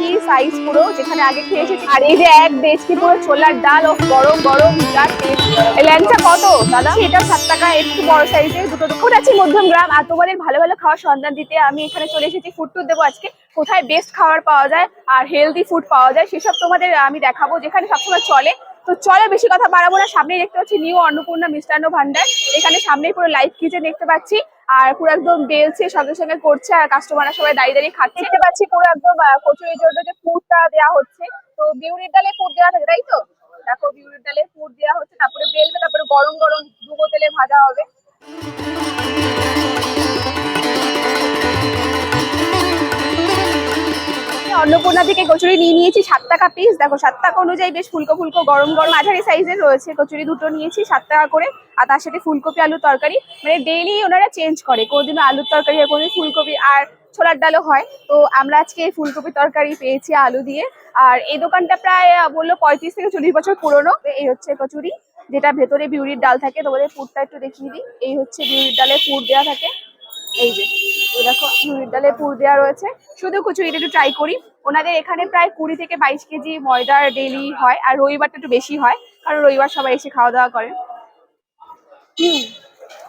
একই সাইজ পুরো? যেখানে আগে খেয়ে এসেছি আর এই যে এক ডেচকি পুরো ছোলার ডাল ও গরম গরম ল্যাংচা কত? দাদা? এটা সাত টাকা একটু বড় সাইজের দুটো দুটো। আছে মধ্যম গ্রাম? আর তোমাদের ভালো ভালো খাওয়ার সন্ধান দিতে আমি এখানে চলে এসেছি। ফুড টুর দেবো আজকে। কোথায় বেস্ট খাবার পাওয়া যায় আর হেলদি ফুড পাওয়া যায় সেসব তোমাদের আমি দেখাবো যেখানে সবসময় চলে। তো চলো বেশি কথা বাড়াবো না। সামনেই দেখতে পাচ্ছি নিউ অন্নপূর্ণা মিষ্টান্ন ভান্ডার। এখানে সামনেই পুরো লাইভ কিচেন দেখতে পাচ্ছি। আর পুরো একদম বেলছে, সঙ্গে সঙ্গে করছে, আর কাস্টমাররা সবাই দাঁড়িয়ে দাঁড়িয়ে খাচ্ছে। দেখতে পাচ্ছি পুরো একদম কচুরির জন্য যে ফুডটা দেওয়া হচ্ছে। তো বিউরির ডালে ফুড দেওয়া থাকে, তাই তো? দেখো বিউরির ডালে ফুড দেওয়া হচ্ছে, তারপরে বেলবে, তারপরে গরম গরম ডুবো তেলে ভাজা হবে। অন্নপূর্ণা থেকে কচুরি নিয়ে নিয়েছি সাত টাকা পিস দেখো, সাত টাকা অনুযায়ী বেশ ফুলকো ফুলকো, গরম গরম মাঝারি সাইজের রয়েছে। কচুরি দুটো নিয়েছি সাত টাকা করে। আর তার সাথে ফুলকপি আলু তরকারি। মানে ডেইলি ওনারা চেঞ্জ করে। কোনোদিনও আলুর তরকারি হয়, কোনোদিন ফুলকপি। আর ছোলার ডালও হয়। তো আমরা আজকে ফুলকপি তরকারি পেয়েছি আলু দিয়ে। আর এই দোকানটা প্রায় বলল পঁয়ত্রিশ থেকে চল্লিশ বছর পুরনো। এই হচ্ছে কচুরি, যেটা ভেতরে বিউরির ডাল থাকে। তোমাদের পুরটা একটু দেখিয়ে দিই। এই হচ্ছে বিউরির ডালে পুর দেওয়া থাকে। এই যে দেখো মুড়ির ডালে পুর দেওয়া রয়েছে। শুধু কচুরিটা একটু ট্রাই করি। ওনাদের এখানে প্রায় কুড়ি থেকে বাইশ কেজি ময়দার ডেলি হয়, আর রবিবারটা একটু বেশি হয়, কারণ রবিবার সবাই এসে খাওয়া দাওয়া করে।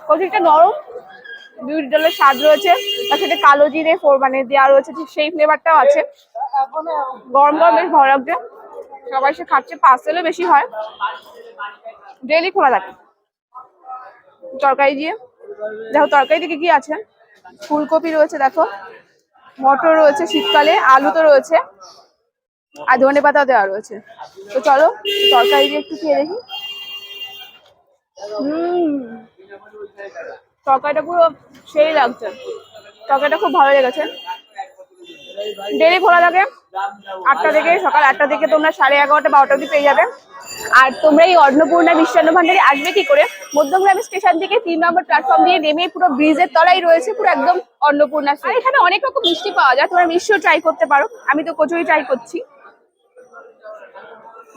কচুরিটা নরম। বিউটি ডালের স্বাদ রয়েছে তার সাথে কালো জিরে ফোর মানে দেওয়া রয়েছে, ঠিক সেই ফ্লেভারটাও আছে। গরম গরম বেশ ভালো লাগছে। সবাই সে খাচ্ছে পার্সেলও বেশি হয়। ডেলি খোলা থাকে। তরকারি দিয়ে। দেখো তরকারি দিকে কি আছে? ফুলকপি রয়েছে, দেখো। মটর রয়েছে শীতকালে, আলু তো রয়েছে। আর ধনে পাতা দেওয়া রয়েছে। তো চলো, তরকারি দিয়ে একটু খেয়ে দেখি। হুম। তরকারিটা পুরো সেই লাগছে। তরকারিটা খুব ভালো লেগেছে। ডেলি খোলা থাকে আটটা থেকে সকাল আটটা থেকে তোমরা সাড়ে এগারোটা বারোটা অবধি পেয়ে যাবে। আর তোমরা এই অন্নপূর্ণা মিষ্টান্ন ভান্ডারে আসবে কি করে? মধ্যমগ্রাম স্টেশন থেকে তিন নম্বর প্ল্যাটফর্ম দিয়ে নেমে পুরো ব্রিজের তলায় রয়েছে পুরো একদম অন্নপূর্ণা আর এখানে অনেক রকম মিষ্টি পাওয়া যায়, তোমরা মিষ্টিও ট্রাই করতে পারো। আমি তো কচুরি ট্রাই করছি।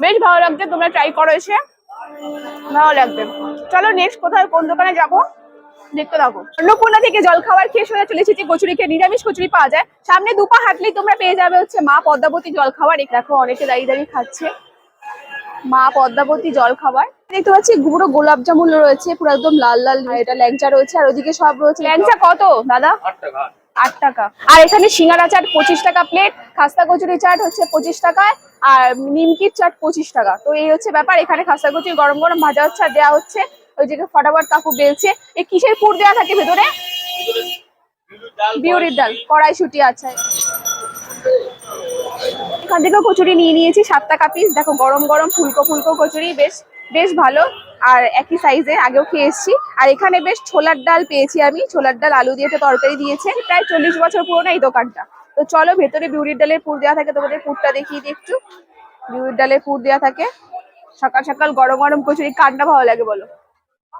বেশ ভালো লাগছে, তোমরা ট্রাই করো এসে। ভালো লাগবে। চলো নেক্সট কোথায়, কোন দোকানে যাব? দেখতে থাকো। অন্নপূর্ণা থেকে জল খাবার খেয়ে সোজা চলে এসেছি কচুরি খেয়ে। নিরামিষ কচুরি পাওয়া যায়। সামনে দুপা হাঁটলেই তোমরা পেয়ে যাবে হচ্ছে মা পদ্মাবতী জল খাবার। দেখো অনেকে দাঁড়িয়ে দাঁড়িয়ে খাচ্ছে। মা পদ্মাবতী জল খাবার। দেখতে পাচ্ছি পুরো গোলাপ জামুন রয়েছে পুরো একদম লাল লাল এটা ল্যাংচা রয়েছে আর ওদিকে সব রয়েছে। ল্যাংচা কত দাদা? আট টাকা। আর এখানে সিঙ্গারা চাট পঁচিশ টাকা প্লেট খাস্তা কচুরি চাট হচ্ছে পঁচিশ টাকায় আর নিমকির চাট পঁচিশ টাকা। তো এই হচ্ছে ব্যাপার। এখানে খাস্তা কচুরি গরম গরম ভাজা হচ্ছে আর দেওয়া হচ্ছে ওই দিকে ফটাফট কাকু বেলছে। এই কিসের পুর দেওয়া থাকে ভেতরে? বিউরির ডাল, কড়াইশুটি আছে এখান থেকেও কচুরি নিয়ে নিয়েছি সাত টাকা পিস দেখো, গরম গরম ফুলকো ফুলকো কচুরি, বেশ বেশ ভালো। আর একই সাইজে আগেও খেয়ে এসেছি। আর এখানে বেশ ছোলার ডাল পেয়েছি আমি। ছোলার ডাল আলু দিয়ে তরকারি দিয়েছে। প্রায় চল্লিশ বছর পুরোনো এই দোকানটা। তো চলো, ভেতরে বিউরির ডালের পুর দেওয়া থাকে, তোমাদের পুরটা দেখিয়ে দিই একটু। বিউরির ডালের পুর দেওয়া থাকে। সকাল সকাল গরম গরম কচুরি কান্না ভালো লাগে বলো?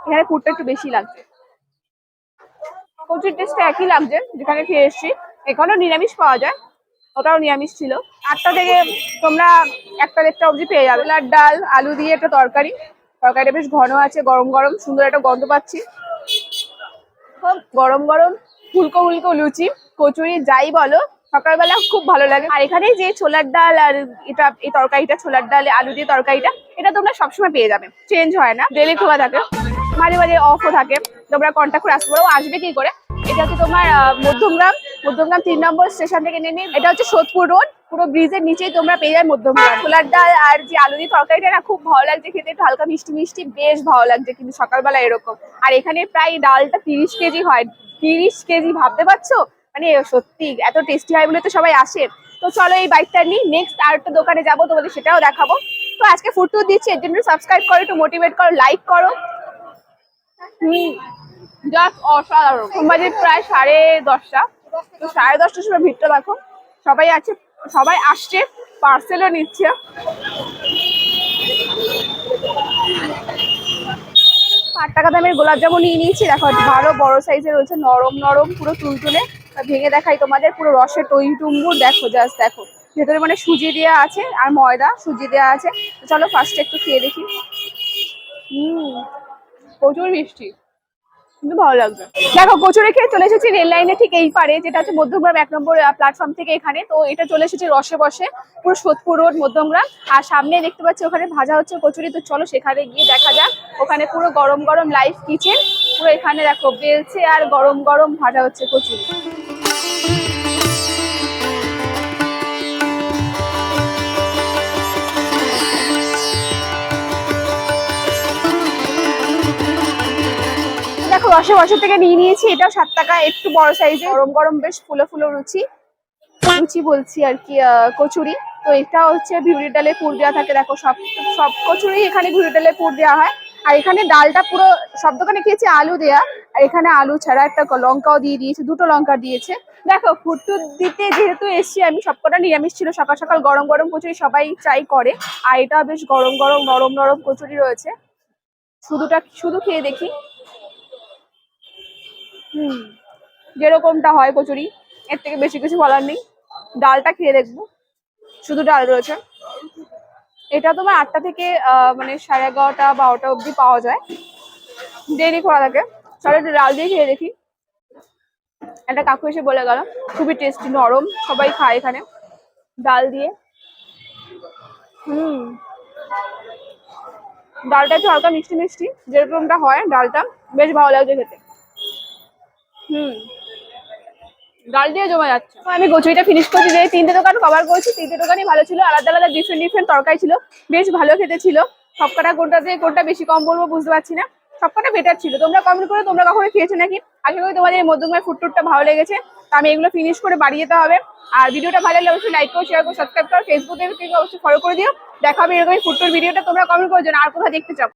এখানে পুরটা একটু বেশি লাগছে। কচুর টেস্টটা একই লাগছে, যেখানে খেয়ে এসেছি। এখানেও নিরামিষ পাওয়া যায়, ওটাও নিরামিষ ছিল। আটটা থেকে তোমরা একটা দেড়টা অবধি পেয়ে যাবে। আর ডাল, আলু দিয়ে একটা তরকারি। তরকারিটা বেশ ঘন আছে, গরম গরম, সুন্দর একটা গন্ধ পাচ্ছি। খুব গরম গরম, ফুলকো ফুলকো লুচি, কচুরি, যাই বলো, সকালবেলা খুব ভালো লাগে। আর এখানে যে ছোলার ডাল আর এটা, এই তরকারিটা, ছোলার ডাল আলু দিয়ে তরকারিটা, এটা তোমরা সবসময় পেয়ে যাবে। চেঞ্জ হয় না ডেলি খোলা থাকে। মাঝে মাঝে অফও থাকে। তোমরা কন্ট্যাক্ট করে আসতে পারো। আসবে কি করে? এটা হচ্ছে তোমার মধ্যমগ্রাম। মধ্যমগ্রাম তিন নম্বর স্টেশন থেকে নেমে, এটা হচ্ছে সোদপুর রোড পুরো ব্রিজের নিচেই তোমরা পেয়ে যাবে মধ্যমগ্রাম। ছোলার ডাল আর যে আলু দিয়ে তরকারিটা না খুব ভালো লাগছে খেতে। একটু হালকা মিষ্টি মিষ্টি, বেশ ভালো লাগছে কিন্তু সকালবেলা এরকম। আর এখানে প্রায় ডালটা তিরিশ কেজি হয়। তিরিশ কেজি, ভাবতে পারছ? মানে সত্যি এত টেস্টি হয় বলে তো সবাই আসে। তো চলো এই বাইকটা নিই। নেক্সট আর একটা দোকানে যাব, তোমাদের সেটাও দেখাবো। তো আজকে ফুড দিচ্ছি, এর জন্য সাবস্ক্রাইব করো, একটু মোটিভেট করো লাইক করো। জাস্ট অসাধারণ। এখন প্রায় সাড়ে দশটা। তো সাড়ে দশটার সময় ভিড়টা দেখো, সবাই আছে, সবাই আসছে পার্সেলও নিচ্ছে। আট টাকা দামের গোলাপ জামুন নিয়ে নিয়েছি। দেখো ভালো বড় সাইজের রয়েছে, নরম নরম, পুরো তুলতুলে। ভেঙে দেখাই তোমাদের, পুরো রসে টই টুম্বুর দেখো জাস্ট দেখো। ভেতরে মানে সুজি দেওয়া আছে, আর ময়দা, সুজি দেওয়া আছে। চলো ফার্স্টে একটু খেয়ে দেখি। হুম। প্রচুর বৃষ্টি কিন্তু ভালো লাগবে। দেখো, কচুরে খেয়ে চলে এসেছি রেল লাইনে ঠিক এই পারে, যেটা হচ্ছে মধ্যমগ্রাম এক নম্বর প্ল্যাটফর্ম থেকে এখানে। তো এটা চলে এসেছে রসে বসে, পুরো সোদপুর রোড মধ্যমগ্রাম আর সামনে দেখতে পাচ্ছি ওখানে ভাজা হচ্ছে কচুরি। তো চলো সেখানে গিয়ে দেখা যাক। ওখানে পুরো গরম গরম লাইফ কিচেন পুরো এখানে দেখো, বেলছে আর গরম গরম ভাজা হচ্ছে কচুরি। দেখো রসে বসে থেকে নিয়ে নিয়েছি, এটাও সাত টাকা, একটু বড় সাইজে গরম গরম বেশ ফুলো ফুলো রুচি। লুচি বলছি আর কি কচুরি। তো এটা হচ্ছে ভিউরি ডালে পুর দেওয়া থাকে। দেখো, সব সব কচুরি এখানে ভিউরি ডালে পুর দেওয়া হয়। আর এখানে ডালটা পুরো, সব দোকানে খেয়েছি আলু দেয়া। আর এখানে আলু ছাড়া একটা লঙ্কাও দিয়ে দিয়েছে, দুটো লঙ্কা দিয়েছে। দেখো ফুটটুর দিতে যেহেতু এসছি আমি, সবকটা নিরামিষ ছিল। সকাল সকাল গরম গরম কচুরি সবাই ট্রাই করে। আর এটা বেশ গরম গরম, নরম নরম কচুরি রয়েছে। শুধুটা, শুধু খেয়ে দেখি। হুম। যেরকমটা হয় কচুরি, এর থেকে বেশি কিছু বলার নেই। ডালটা খেয়ে দেখব। শুধু ডাল রয়েছে। এটা তোমার আটটা থেকে মানে সাড়ে এগারোটা, বারোটা অবধি পাওয়া যায়। দেরি করা থাকে তাহলে একটু ডাল দিয়ে খেয়ে দেখি। একটা কাকু এসে বলে গেল, খুবই টেস্টি নরম, সবাই খায় এখানে। ডাল দিয়ে। হুম। ডালটা একটু হালকা মিষ্টি মিষ্টি, যেরকমটা হয় ডালটা, বেশ ভালো লাগছে খেতে। হুম। ডাল দিয়ে জমা যাচ্ছে। আমি কচুরিটা ফিনিশ করছি যে তিনটে দোকান কভার করেছি তিনটে দোকানই ভালো ছিল আলাদা আলাদা ডিফারেন্ট ডিফারেন্ট তরকারি ছিল বেশ ভালো খেতে ছিল। সবকটা কোনটাতে কোনটা বেশি কম বলব বুঝতে পারছি না। সবকটা বেটার ছিল। তোমরা কমেন্ট করে তোমরা কখনো খেয়েছো নাকি? আশা করি তোমাদের এই মধ্যমগ্রামের ফুড টুরটা ভালো লেগেছে। তো আমি এগুলো ফিনিশ করে বাড়ি যেতে হবে। আর ভিডিওটা ভালো লাগলে অবশ্যই লাইক করো শেয়ার করো সাবস্ক্রাইব করো ফেসবুকে অবশ্যই ফলো করে দিও। দেখা হবে এরকম ফুড টুর ভিডিওটা তোমরা কমেন্ট করে জানো আর কোথাও দেখতে চাও।